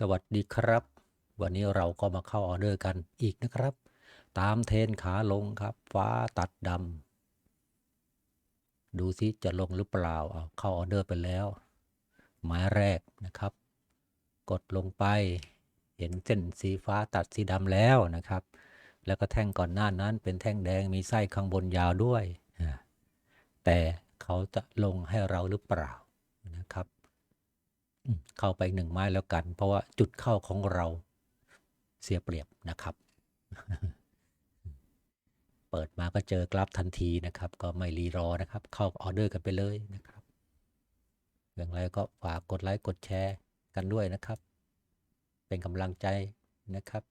สวัสดีครับ วันนี้เราก็มาเข้าออเดอร์กันอีกนะครับ ตามเทนขาลงครับ ฟ้าตัดดำดูซิจะลงหรือเปล่าเอาเข้าออเดอร์ไปแล้ว หมายแรกนะครับ กดลงไป เห็นเส้นสีฟ้าตัดสีดำแล้วนะครับ แล้วก็แท่งก่อนหน้านั้นเป็นแท่งแดงมีไส้ข้างบนยาวด้วย แต่เขาจะลงให้เราหรือเปล่านะครับ เข้าไปหนึ่งไม้แล้วกัน เพราะว่าจุดเข้าของเราเสียเปรียบนะครับ เปิดมาก็เจอกราฟทันทีนะครับ ก็ไม่รีรอนะครับ เข้าออเดอร์กันไปเลยนะครับอย่างไรก็ฝากกดไลค์กดแชร์กันด้วยนะครับ เป็นกำลังใจนะครับ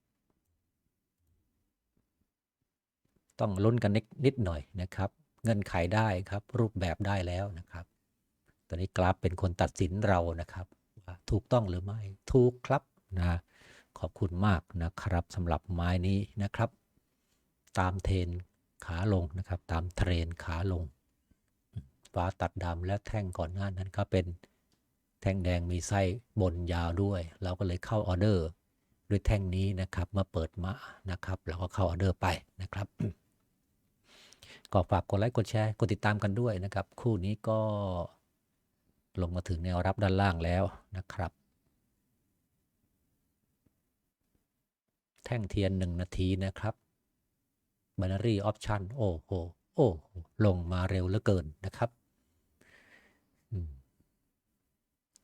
ต้องลุ้นกันนิดนิดหน่อยนะครับ เงื่อนไขได้ครับ รูปแบบได้แล้วนะครับ ตอนนี้กราฟเป็นคนตัดสินเรานะครับ ว่าถูกต้องหรือไม่ ถูกครับนะขอบคุณมากนะครับสำหรับไม้นี้นะครับ ตามเทรนขาลงนะครับ ตามเทรนขาลงฟ้าตัดดำและแท่งก่อนหน้านั้นก็เป็นแท่งแดงมีไส้บนยาวด้วย เราก็เลยเข้าออเดอร์ด้วยแท่งนี้นะครับมื่อเปิดมานะครับเราก็เข้าออเดอร์ไปนะครับก็ฝากกดไลค์กดแชร์กดติดตามกันด้วยนะครับ คู่นี้ก็ ลงมาถึงแนวรับด้านล่างแล้วนะครับ แท่งเทียนหนึ่งนาทีนะครับ binary option โอ้โหโอ้โหลงมาเร็วเหลือเกินนะครับ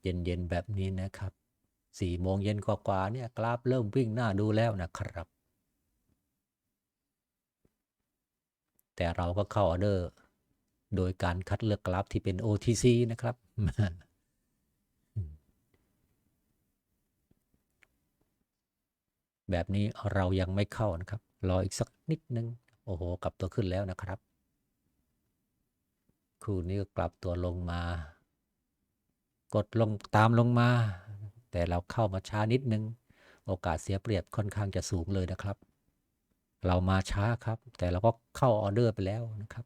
เย็นๆแบบนี้นะครับสี่โมงเย็นกว่าๆเนี่ยกราฟเริ่มวิ่งหน้าดูแล้วนะครับ แต่เราก็เข้าออเดอร์ โดยการคัดเลือกกราฟที่เป็น OTC นะครับ แบบนี้เรายังไม่เข้านะครับ รออีกสักนิดนึง โอ้โห กลับตัวขึ้นแล้วนะครับ คู่นี้ก็กลับตัวลงมา กดลงตามลงมา แต่เราเข้ามาช้านิดนึง โอกาสเสียเปรียบค่อนข้างจะสูงเลยนะครับ เรามาช้าครับ แต่เราก็เข้าออเดอร์ไปแล้วนะครับ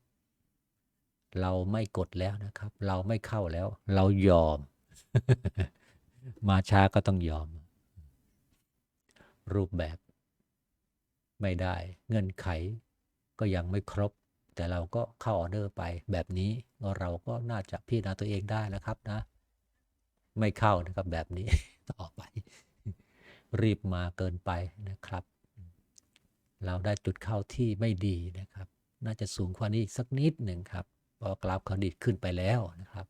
เราไม่กดแล้วนะครับ เราไม่เข้าแล้ว เรายอม มาช้าก็ต้องยอม รูปแบบไม่ได้ เงื่อนไขก็ยังไม่ครบ แต่เราก็เข้าออเดอร์ไปแบบนี้เราก็น่าจะพิจารณาตัวเองได้แล้วครับนะ ไม่เข้านะครับแบบนี้ต่อไป รีบมาเกินไปนะครับ เราได้จุดเข้าที่ไม่ดีนะครับ น่าจะสูงกว่านี้สักนิดหนึ่งครับ พรากราฟเขาดิดขึ้นไปแล้วนะครับ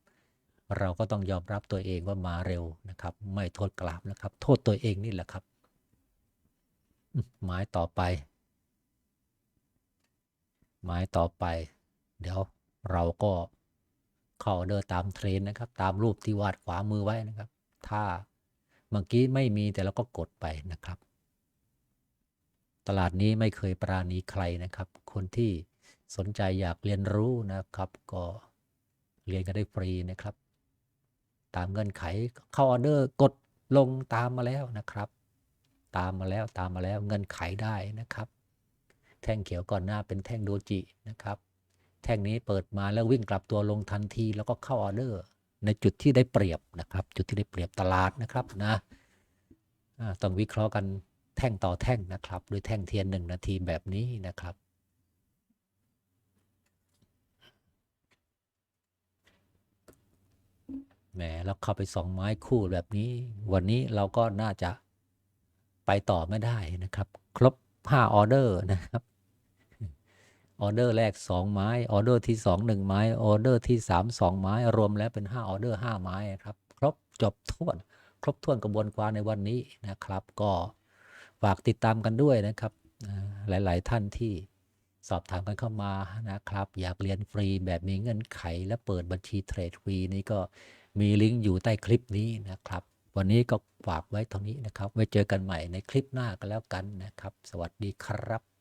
เราก็ต้องยอมรับตัวเองว่ามาเร็วนะครับ ไม่โทษกราฟนะครับ โทษตัวเองนี่แหละครับ หมายต่อไป หมายต่อไป เดี๋ยวเราก็เข้าเดอร์ตามเทรนด์นะครับ ตามรูปที่วาดขวามือไว้นะครับ ถ้าเมื่อกี้ไม่มีแต่เราก็กดไปนะครับ ตลาดนี้ไม่เคยปราณีใครนะครับ คนที่ สนใจอยากเรียนรู้นะครับ ก็เรียนกันได้ฟรีนะครับ ตามเงื่อนไขเข้าออเดอร์กดลงตามมาแล้วนะครับ ตามมาแล้วตามมาแล้วเงื่อนไขได้นะครับ แท่งเขียวก่อนหน้าเป็นแท่งโดจินะครับ แท่งนี้เปิดมาแล้ววิ่งกลับตัวลงทันที แล้วก็เข้าออเดอร์ ในจุดที่ได้เปรียบนะครับ จุดที่ได้เปรียบตลาดนะครับนะต้องวิเคราะห์กันแท่งต่อแท่งนะครับ โดยแท่งเทียนหนึ่งนาทีแบบนี้นะครับ แหมแล้วเข้าไปสองไม้คู่แบบนี้ วันนี้เราก็น่าจะไปต่อไม่ได้นะครับ ครบห้าออเดอร์นะครับออเดอร์แรกสองไม้ออเดอร์ที่สองหนึ่งไม้ออเดอร์ที่สามสองไม้ รวมแล้วเป็นห้าออเดอร์ห้าไม้ครับครบจบถ้วน ครบถ้วนกระบวนการในวันนี้นะครับ ก็ฝากติดตามกันด้วยนะครับ หลาย ๆ ท่านที่สอบถามกันเข้ามานะครับ อยากเรียนฟรีแบบมีเงื่อนไขและเปิดบัญชีเทรดฟรีนี้ก็ มีลิงก์อยู่ใต้คลิปนี้นะครับ วันนี้ก็ฝากไว้เท่านี้นะครับ ไว้เจอกันใหม่ในคลิปหน้ากันแล้วกันนะครับ สวัสดีครับ